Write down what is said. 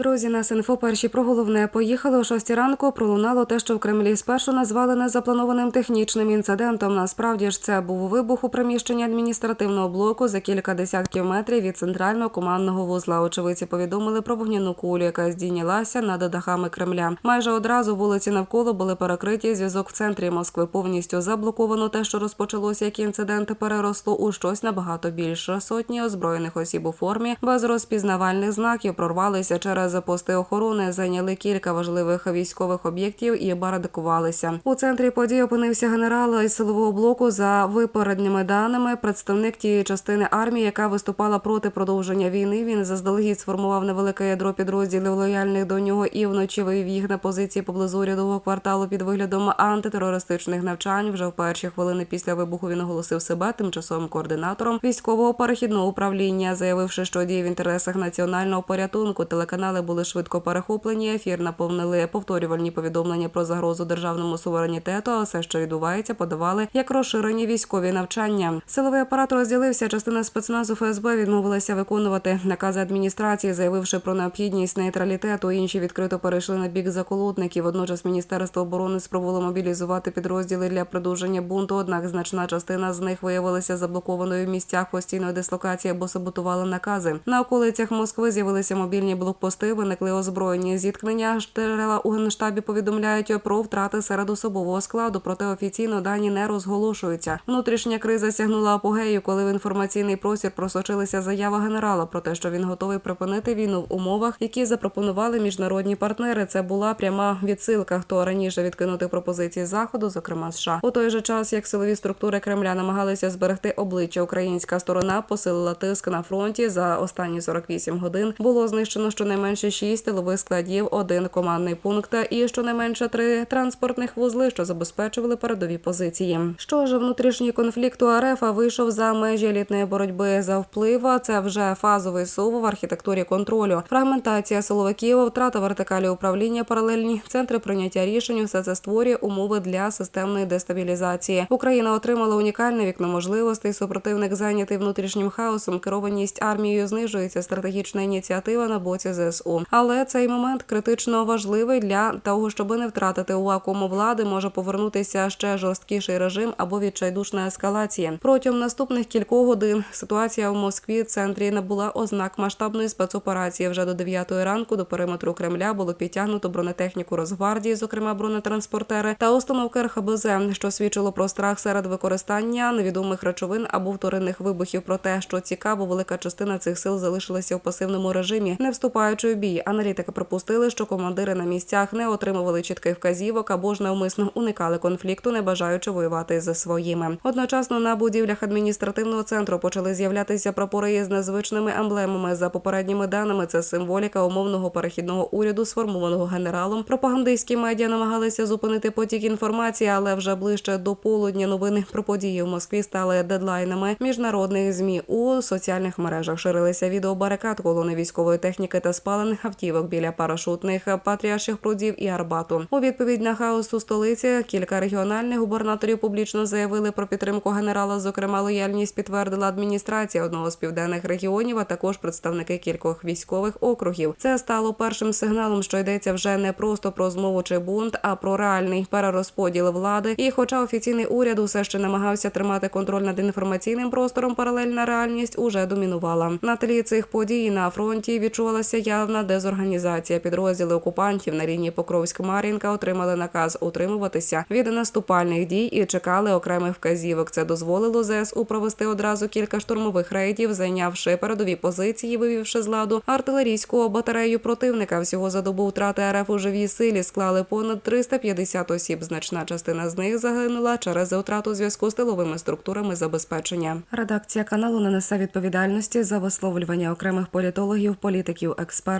Друзі, нас інфо перші про головне поїхали о 6 ранку. Пролунало те, що в Кремлі спершу назвали незапланованим технічним інцидентом. Насправді ж це був вибух у приміщенні адміністративного блоку за кілька десятків метрів від центрального командного вузла. Очевидці повідомили про вогняну кулю, яка здійнялася над дахами Кремля. Майже одразу вулиці навколо були перекриті. Зв'язок в центрі Москви повністю заблоковано. Те, що розпочалося як інцидент, переросло у щось набагато більше. Сотні озброєних осіб у формі без розпізнавальних знаків прорвалися через пости охорони, зайняли кілька важливих військових об'єктів і барикадувалися. У центрі подій опинився генерал із силового блоку. За випередніми даними, представник тієї частини армії, яка виступала проти продовження війни. Він заздалегідь сформував невелике ядро підрозділів лояльних до нього і вночі вивів їх на позиції поблизу урядового кварталу під виглядом антитерористичних навчань. Вже в перші хвилини після вибуху він оголосив себе тимчасовим координатором військового перехідного управління, заявивши, що діє в інтересах національного порятунку. Телеканали були швидко перехоплені. Ефір наповнили повторювальні повідомлення про загрозу державному суверенітету. А все, що відбувається, подавали як розширені військові навчання. Силовий апарат розділився. Частина спецназу ФСБ відмовилася виконувати накази адміністрації, заявивши про необхідність нейтралітету. Інші відкрито перейшли на бік заколотників. Водночас міністерство оборони спробувало мобілізувати підрозділи для продовження бунту. Однак значна частина з них виявилася заблокованою в місцях постійної дислокації або саботували накази. На околицях Москви з'явилися мобільні блокпости. Виникли озброєні зіткнення. Джерела у генштабі повідомляють про втрати серед особового складу, проте офіційно дані не розголошуються. Внутрішня криза сягнула апогею, коли в інформаційний простір просочилася заява генерала про те, що він готовий припинити війну в умовах, які запропонували міжнародні партнери. Це була пряма відсилка, хто раніше відкинути пропозиції заходу, зокрема США. У той же час, як силові структури Кремля намагалися зберегти обличчя, українська сторона посилила тиск на фронті. За останні 48 годин було знищено щонайменше 6 тилових складів, один командний пункт і щонайменше три транспортних вузли, що забезпечували передові позиції. Що ж, внутрішній конфлікт у РФ вийшов за межі елітної боротьби за вплив. Це вже фазовий сув в архітектурі контролю, фрагментація силовиків, втрата вертикалі управління, паралельні центри прийняття рішень. Все це створює умови для системної дестабілізації. Україна отримала унікальне вікно можливостей. Супротивник зайнятий внутрішнім хаосом. Керованість армією знижується. Стратегічна ініціатива на боці ЗСУ. Але цей момент критично важливий для того, щоб не втратити у вакууму влади, може повернутися ще жорсткіший режим або відчайдушна ескалація. Протягом наступних кількох годин ситуація в Москві центрі набула ознак масштабної спецоперації. Вже до 9 ранку до периметру Кремля було підтягнуто бронетехніку Росгвардії, зокрема бронетранспортери та установки РХБЗ, що свідчило про страх серед використання невідомих речовин або вторинних вибухів. Про те, що цікаво, велика частина цих сил залишилася в пасивному режимі, не вступаючи в бій. Аналітики припустили, що командири на місцях не отримували чітких вказівок або ж навмисно уникали конфлікту, не бажаючи воювати за своїми. Одночасно на будівлях адміністративного центру почали з'являтися прапори з незвичними емблемами. За попередніми даними, це символіка умовного перехідного уряду, сформованого генералом. Пропагандистські медіа намагалися зупинити потік інформації, але вже ближче до полудня новини про події в Москві стали дедлайнами міжнародних змі у соціальних мережах. Ширилися відео барикад, колони військової техніки та спалених автівок біля парашутних патріарших прудів і Арбату. У відповідь на хаос у столиці кілька регіональних губернаторів публічно заявили про підтримку генерала. Зокрема, лояльність підтвердила адміністрація одного з південних регіонів, а також представники кількох військових округів. Це стало першим сигналом, що йдеться вже не просто про змову чи бунт, а про реальний перерозподіл влади. І, хоча офіційний уряд усе ще намагався тримати контроль над інформаційним простором, паралельна реальність уже домінувала. На тлі цих подій на фронті відчувалася явна дезорганізація. Підрозділи окупантів на лінії Покровськ-Мар'їнка отримали наказ утримуватися від наступальних дій і чекали окремих вказівок. Це дозволило ЗСУ провести одразу кілька штурмових рейдів, зайнявши передові позиції, вивівши з ладу артилерійську батарею противника. Всього за добу втрати РФ у живій силі склали понад 350 осіб. Значна частина з них загинула через втрату зв'язку з тиловими структурами забезпечення. Редакція каналу не несе відповідальності за висловлювання окремих політологів, політиків, експертів